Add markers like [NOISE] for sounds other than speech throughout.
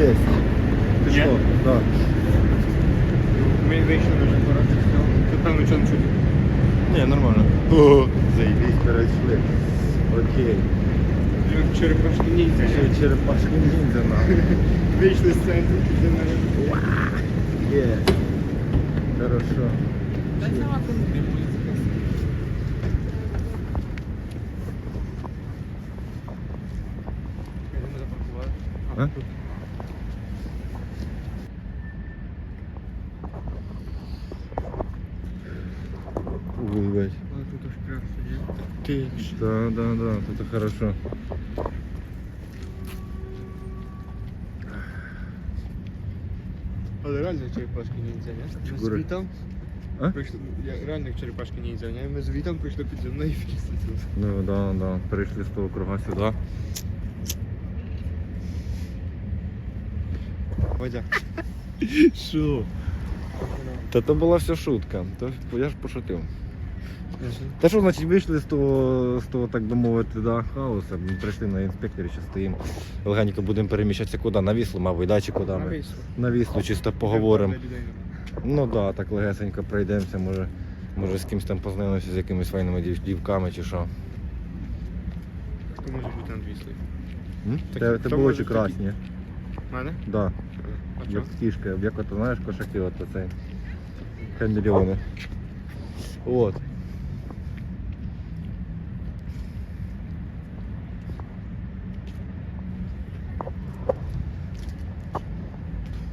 Есть. Ты Є? что? Да. Ми вийшли дуже коротко. Тут певно нічого не чути. Не, нормально. О, заебись, перейшли. Окей. Як черепашки ніндзя. Ще черепашки ніндзя нахуй. Вийшли з центру, під мене. Є. Хорошо. А? Выбать. є. Ты Да, да, да, это хорошо. Але реально як черепашки ніндзя, ні? Ми з Чекури. Вітом А? прийшли, я- реально як черепашки ніндзя, ні? Ми з Вітом прийшли під землею і вийшли тут. Ну да, да, перейшли з того круга сюди. Водя. Що? Та то була вся шутка. То я ж пошутив. Та що, значить, вийшли з того, з того, так би мовити, да, хаоса. Ми прийшли на інспекторі, що стоїмо. Легенько будемо переміщатися куди? На віслу, мабуть, да, чи куди ми? На віслу, чисто поговоримо. Ну так, да, так легесенько пройдемося, може, може з кимось там познайомимося, з якимись файними дів- дівками чи що. Хто може бути над віслою? М? Так, Те, те може очі такі? красні. Мене? Да. А Як чого? кішка, як ото знаєш кошаки, от цей. Хамелеони. От.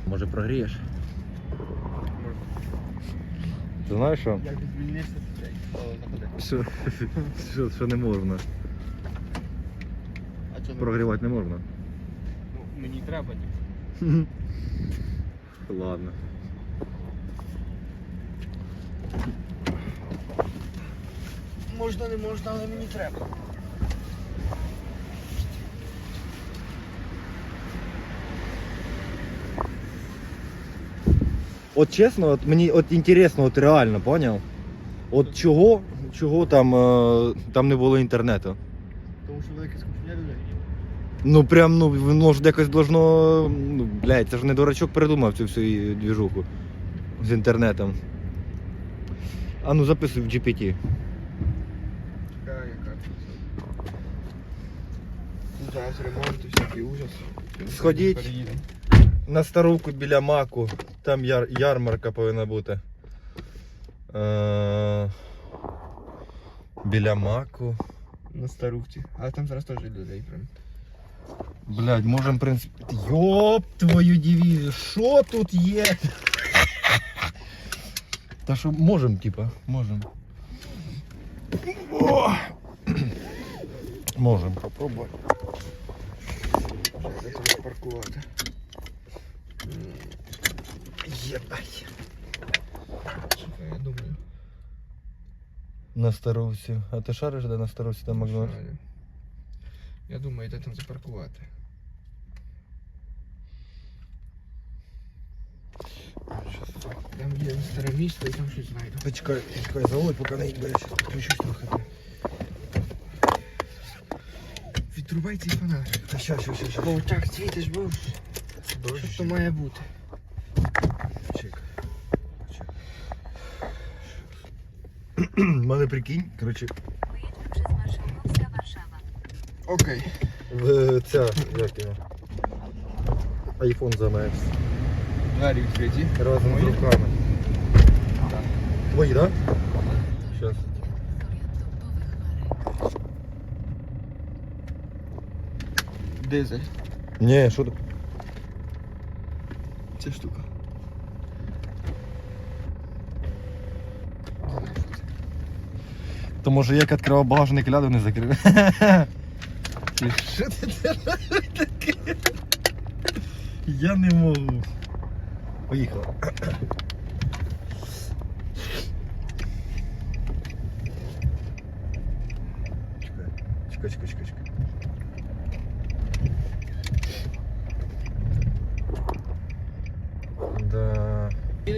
Може прогрієш? Ти знаєш що? Як звільнишся, то. Що, що, що не можна? А чого Прогрівати не можна. Ну, мені треба, типу. [LAUGHS] Ладно. Можна, не можна, але мені треба. От чесно, от мені от інтересно, от реально, поняв? От чого, чого там, е, там не було інтернету? Тому що велике скупчення людей. Ну прям, ну воно ж якось должно. Ну, блядь, це ж не дурачок придумав цю всю двіжуху з інтернетом. А ну записуй в GPT. Яка, яка. Ну, Зараз ремонт і всякий ужас. Сходіть. Переїдемо. На старовку біля маку. Там яр, ярмарка повинна бути. Е, біля маку. На старухті. Але там зараз теж людей прям. Блядь, можем, в принципі. Йоп твою дивізію, що тут є? Та що можем, типа, можем. О! Можем попробувати. Де тебе паркувати? Єбать. Чекай, я думаю. На старовці. А ти шариш, де на старовці там Макдональдс? Шарю. Я думаю, де там запаркувати. Там є старе місто і там щось знайду. Почекай, почекай, заводь, поки не їдь, я щас включусь трохи. Відрубай цей фонарик. Та щас, щас, щас. Бо так світиш, бо що то має бути. Чекай. У мене прикинь, коротше, Поїдьмо przez Marszałkowska Warszawa. Окей. в ця, як його, айфон замерз. Двері відкриті. Разом з Мої? руками. Так. Твої, так? Да? Щас. Дизель. Ні, що ти? Ця штука. То може як відкривав багажник ляду не закрив. [LAUGHS] Що ти таке? Я не можу. Поїхав.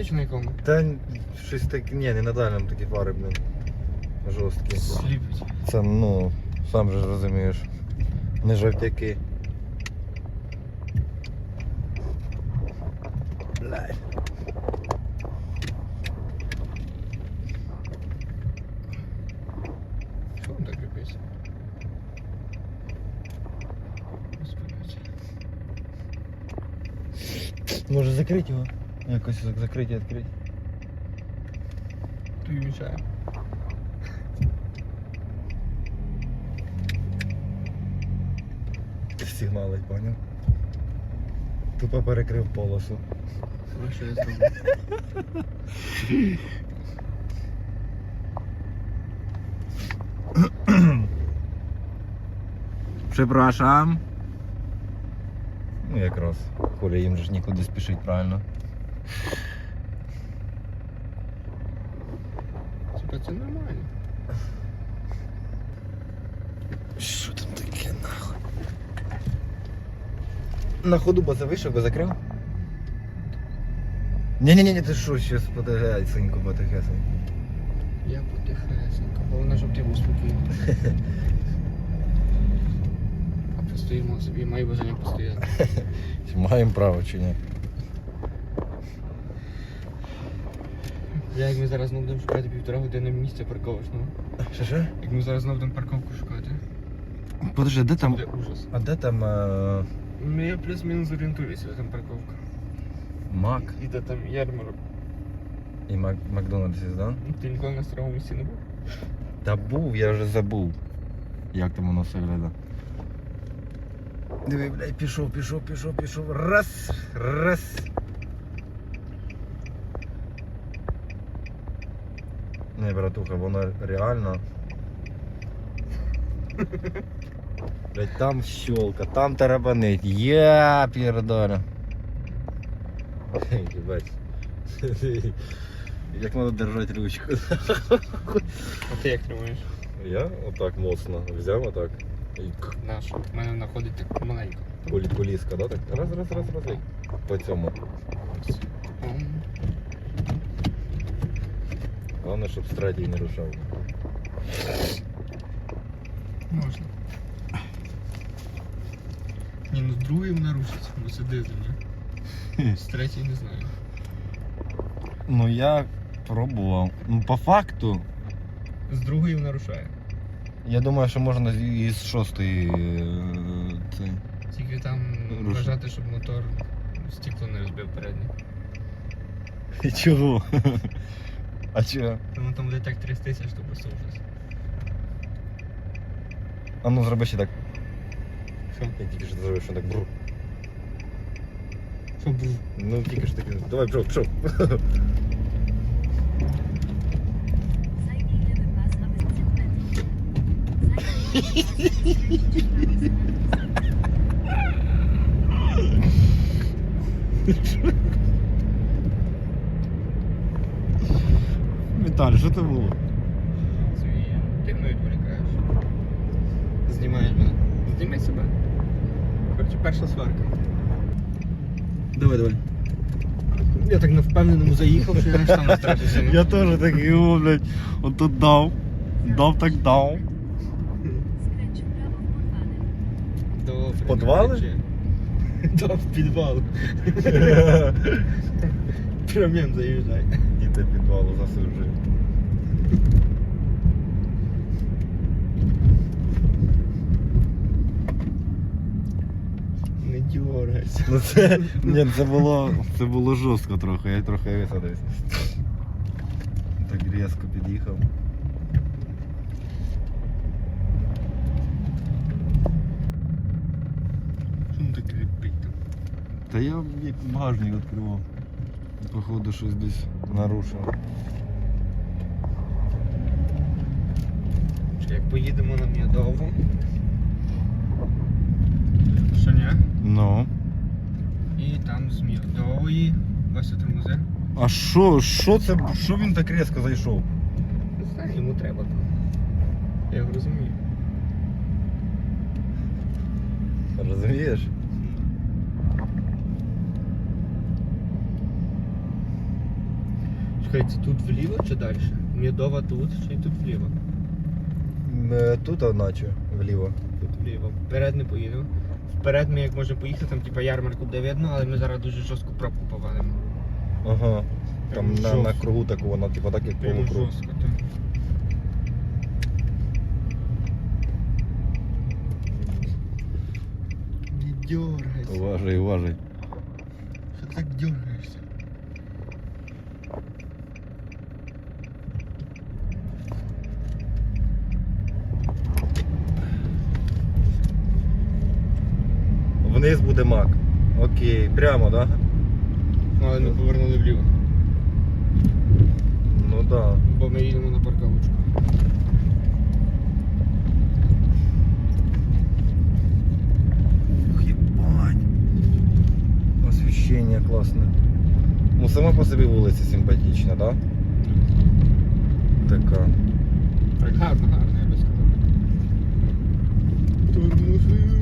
Да. Їдеш на якому? Та щось таке, ні, не на дальньому такі фари, блин. Жорсткі. Сліпить. Це, ну, сам же ж розумієш. Не жовтяки. блядь. Що він так кріпиться? Господи. Може закрити його? Якось зак- закрити, відкрити. Тобі мішає. Сигналить, поняв? Тупо перекрив полосу. Що я зроблю? Припрашам. Ну якраз. Коля їм же ж нікуди спішить, правильно? Типа це нормально. Що там таке нахуй? На ходу бо це вийшов, бо закрив? Ні-ні-ні, ти що, щас потихесенько, потихесенько. Я потихесенько, головне, щоб ти був спокійний. А постоїмо собі, маю бажання постояти. Маємо право чи ні? Я як ми зараз знову будемо шукати півтора години місця парковочного. Що що? Як ми зараз знову будемо парковку шукати. Подожди, де там? Буде ужас. А де там е, Ну я плюс-мінус орієнтуюся, де там парковка. Мак І де там ярмарок. і Мак... Макдональдс, да? Ти ніколи на старому місці не був? Та був, я вже забув. Як там воно все виглядає. Диви, блядь, пішов, пішов, пішов, пішов. Раз, раз. Не, братуха, воно реально. Блять, там щелка, там тарабанить. Я пердоля. Ебать. Як треба держати ручку. А ти як тримаєш? Я отак моцно взяв, отак. І к- Нашу. У мене знаходить так маленько. кулі- куліска, да? Так? Раз, раз, раз, раз. і По цьому. Головне, щоб стратій не рушав. Можна. Ні, ну з другої вона рушиться, бо це дизель? З третьої не знаю. Ну я пробував. Ну по факту, З другої вона рушає. я думаю, що можна з- із шостої. е, Це... Тільки там Рушить. бажати, щоб мотор стекло не розбив переднє. [LAUGHS] Чого? А чого? Тому там буде так 30 тисяч, то просто ужас. А ну зроби ще так. Що? Я тільки що зробив, що так бру. Що? Ну тільки що таки. Давай, пішов, пішов. Zajmij Віталій, що це було? Свій. Ти мною відволікаєш. Знімаєш мене. Знімай себе. Коротше, перша сварка. Давай, давай. Я так на впевненому заїхав, що я аж там настрашився. Я теж такий, о, блядь, отут дав. Дав так дав. В підвали? коротше. Да, в підвал. [LAUGHS] Прямим заїжджай. І те підвалу засуджую. Не дергайся. Ну це, ні, це було, це було жорстко трохи, я трохи висадився. Так різко під'їхав. Що так кріпить там? Та я як багажник відкривав. Походу щось десь нарушив. Як поїдемо на М'ядову? Що ні? Ну. І там з М'ядової Вася тормози. А що, що це, що він так різко зайшов? Не знаю, йому треба там. Я його розумію. Розумієш? Чекай, це тут вліво чи далі? М'ядова тут чи тут вліво? Е, Тут, а наче, вліво. Тут вліво. Вперед не поїдемо. Вперед ми як можемо поїхати, там типа ярмарку буде видно, але ми зараз дуже жорстку пробку повалимо. Ага. Там на, на кругу таку, вона типу так як Прямо полукруг. жорстко, так. Не дергайся. Уважай, уважай. Що так дергаєшся? Вниз буде мак. Окей, прямо, так? Да? Але ми повернули вліво, Ну так. Да. бо ми їдемо на парковочку. Ух, ебать. Освещение класне. Ну, сама по собі вулиця симпатична, да? Така. Так, гарно, гарно, я би сказав. Тормози.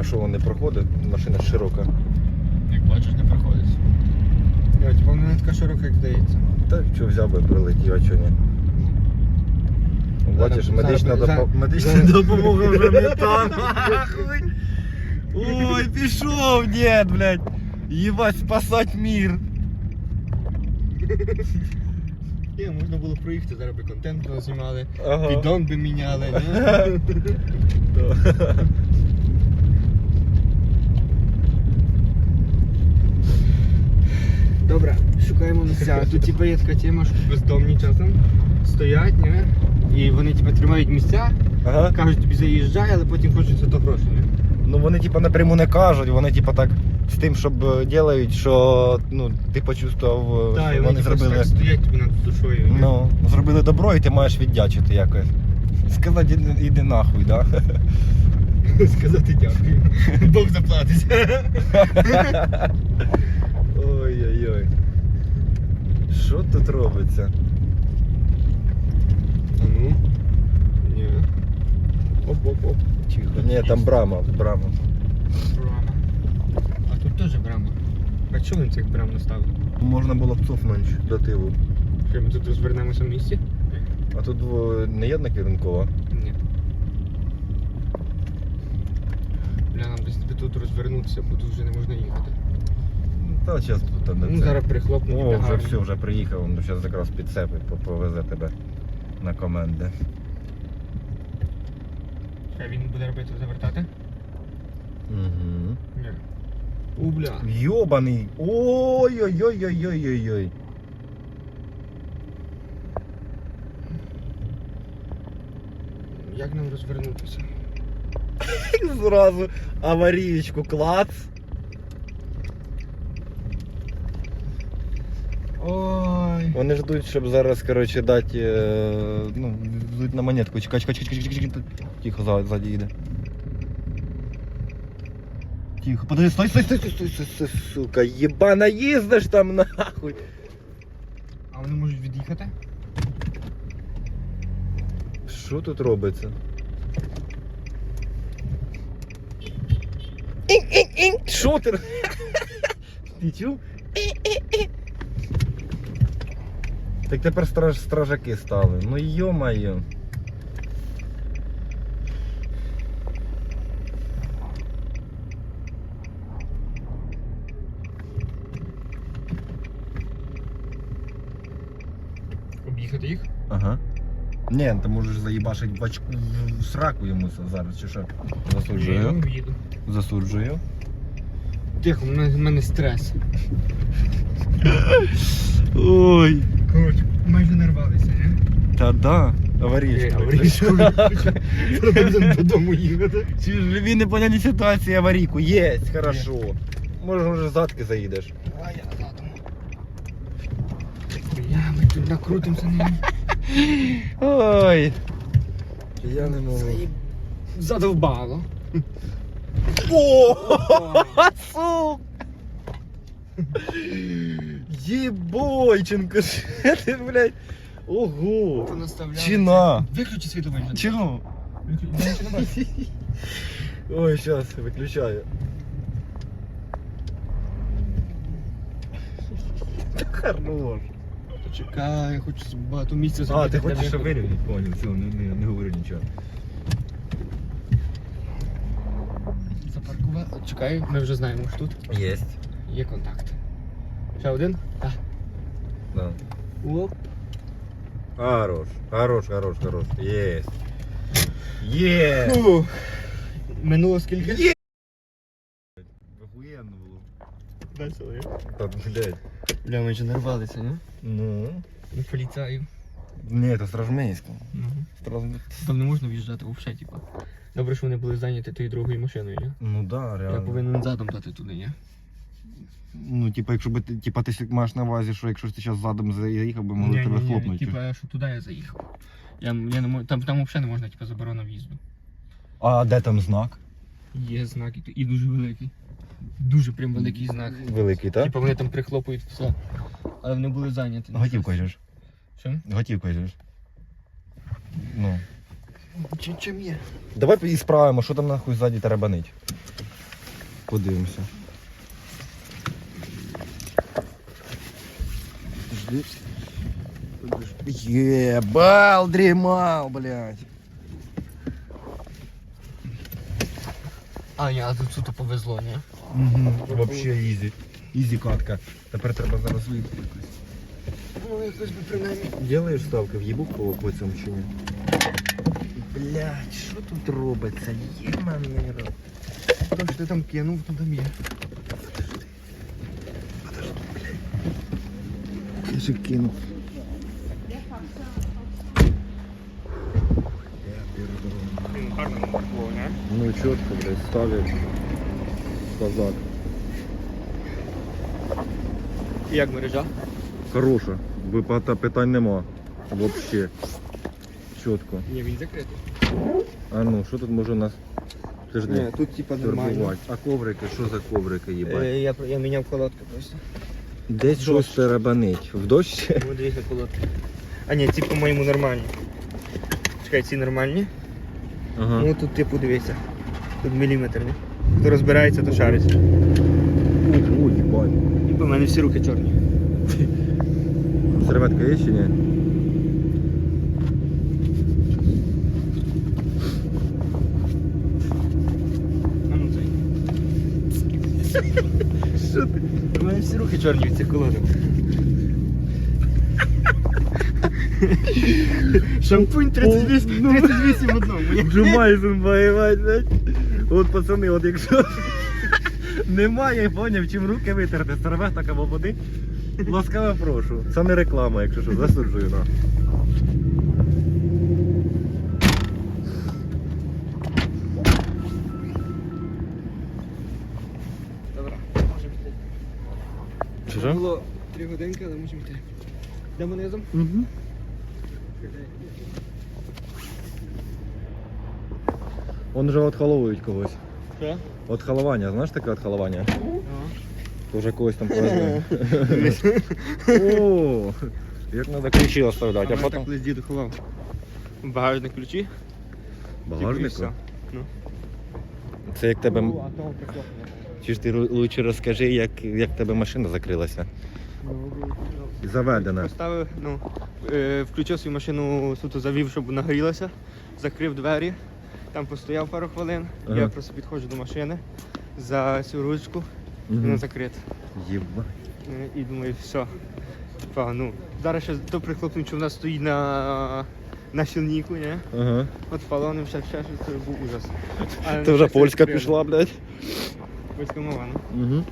А що вон не проходить? Машина широка. Як бачиш, не проходить. Я, типа, вона не така широка, як здається. Та що взяв би прилетів, а чого ні? Бачиш, медична, зараз- допо- медична [LAUGHS] допомога вже не там. Ой, пішов, дід, блядь. Єбать, спасать мир. Є, можна було проїхати, зараз би контент знімали, Ага. піддон би міняли. [LAUGHS] Добре, шукаємо місця. Тут типу є така тема, що бездомні часом стоять, ні? І вони типу, тримають місця, Ага. кажуть тобі заїжджай, але потім хочуть за то гроші. ні? Ну вони типа напряму не кажуть, вони типа так з тим, щоб е, ділають, що ну, ти почувствував, е, Так, і що вони вони типу, зробили. так стоять тобі над душою. ні? Ну, зробили добро і ти маєш віддячити якось. Сказати, іди, іди нахуй, да? [LAUGHS] Сказати дякую. Бог заплатить. [LAUGHS] [LAUGHS] Що тут робиться? А ну. Ні. Оп-оп-оп. Тихо. Ні, там брама, брама. Брама. А тут теж брама. А чого він цих брам наставив? Можна було б цуфнути до тилу. Що ми тут розвернемося в місті? А тут не єдна керункова. Ні. Бля, нам десь тут розвернутися, бо тут вже не можна їхати. Та зараз тут там Ну, зараз прихлопну. О, вже все, вже приїхав, ну зараз якраз підцепить, по- повезе тебе на коменди. А він буде робити завертати? Угу. Ні. У, бля. Йобаний! Ой-ой-ой-ой-ой-ой-ой. Як нам розвернутися? [LAUGHS] Зразу аварієчку клац. Ой. Вони ждуть, щоб зараз, коротше, дати, е, ну, ждуть на монетку. Чекай, чекай, чекай, чекай, чекай. Тихо, ззаді, ззаді їде. Тихо, подожди, стой, стой, стой, стой, стой, стой, стой, сука, єбана їздиш там нахуй. А вони можуть від'їхати? Що тут робиться? Що ти? [LAUGHS] Ти чув? Так тепер страж, стражаки стали. Ну йо-моє. Об'їхати їх? Ага. Ні, ти можеш заїбашить в очку в сраку йому зараз, чи що? Я Засуджую. їду. Засуджую. Тихо, в мене, в мене стрес. Ой. Коротше, майже нарвалися, не? Та да. Аварійка. Треба [LAUGHS] додому їхати. Чи ж живі непоняті ситуації аварійку? Єсть, хорошо. Може вже задки заїдеш. А я задумав. Бля, ми тут накрутимося на Ой. Я не можу. Задовбало. О! [LAUGHS] Сук! Єбойченко, що [LAUGHS] ти, блядь? Ого! Чина. Виключи світло виключи. Чого? Ой, сейчас виключаю. Хорош. Чекай, я хочу багато місця А, ти хочеш вирівняти? Понял, все, не, не, не говорю нічого. Запаркувати. Чекай, ми вже знаємо, що тут Єсть. Є контакт. Ще один? Так. Да. Оп. Хорош, хорош, хорош, хорош. Єсть. Є! Фу. Минуло скільки? Є! Охуєнно було. Дай сюди. Та, блядь. Бля, ми вже нарвалися, не? Ну. Ну, поліцаю. Ні, це Стражмейська. Ну. Там не можна в'їжджати взагалі, типа. Добре, що вони були зайняті тією другою машиною, ні? Ну да, реально. Я повинен задом дати туди, ні? Ну, типа, якщо би ти, типа, ти сі- маєш на увазі, що якщо ти зараз задом заїхав, би могли тебе хлопнути. Типа, що туди я заїхав. Я, я не можу, там, там взагалі не можна, типа, заборона в'їзду. А де там знак? Є знак і, і дуже великий. Дуже прям великий знак. Великий, так? Типа вони там прихлопують все. Але вони були зайняті. Готівкою ж. Що? Готівкою ж. Ну. Чим, чим є? Давай і справимо, що там нахуй ззаді тарабанить. Подивимося. Єбал, дрімал, блядь. А, ні, а тут суто повезло, ні? Угу. Вообще ізі. Ізі катка. Тепер треба зараз вийти якось. Ну, якось би принаймні. Делаєш ставки в їбук по, по цьому чи ні? Блядь, що тут робиться? Єманий рот. Тому що ти там кинув, то там є. Же кинув. Не? Ну чітко, блядь, ставлять козак. Як мережа? Хороша. Випата питань нема. Вообще. Чітко. Ні, він закритий. А ну, що тут може нас Подожди, Ні, тут типа нормально. турбувати? А коврики, що за коврики, їбать? Е, я, я міняв колодку просто. Десь щось тарабанить. В дощ? О, дивіться колодки. А ні, ці по-моєму нормальні. Чекай, ці нормальні. Ага. Ну тут типу дивися. Тут міліметр, не? Хто розбирається, то шарить. Ой, їбать. І по мене всі руки чорні. Серветка є чи ні? А ну цей. Що ти? Мене всі руки чорні від цих колодок. Шампунь 38, 38 в одному. [LAUGHS] Джумайзен воювати, блядь. От пацани, от якщо [LAUGHS] немає, поняв, чим руки витерти, серветок або води. Ласкаво прошу. Це не реклама, якщо що, засуджую на. Чи що? Було 3 годинки, але можемо йти. Йдемо низом? Угу. Он же отхоловують когось. Що? Отхоловання, знаєш таке отхоловання? То вже когось там повезли. О, як треба ключі оставляти, а А потім... колись діду ховав. Багажник ключі. Все. Ну. Це як тебе... Ну, а прикопано. Чи ж ти лучше розкажи, як, як тебе машина закрилася? Заведена. Поставив, ну, е, включив свою машину, суто завів, щоб нагрілася, закрив двері, там постояв пару хвилин. Ага. Я просто підходжу до машини за цю ручку, і вона Угу. закрита. Єба. Е, І думаю, все. Типа, ну, зараз ще то прихлопнуть, що в нас стоїть на, на сільнику, ні? Ага. От палоним ще ще щось це був ужас. Ти вже польська пішла, блядь. Польська мова, ну. Угу.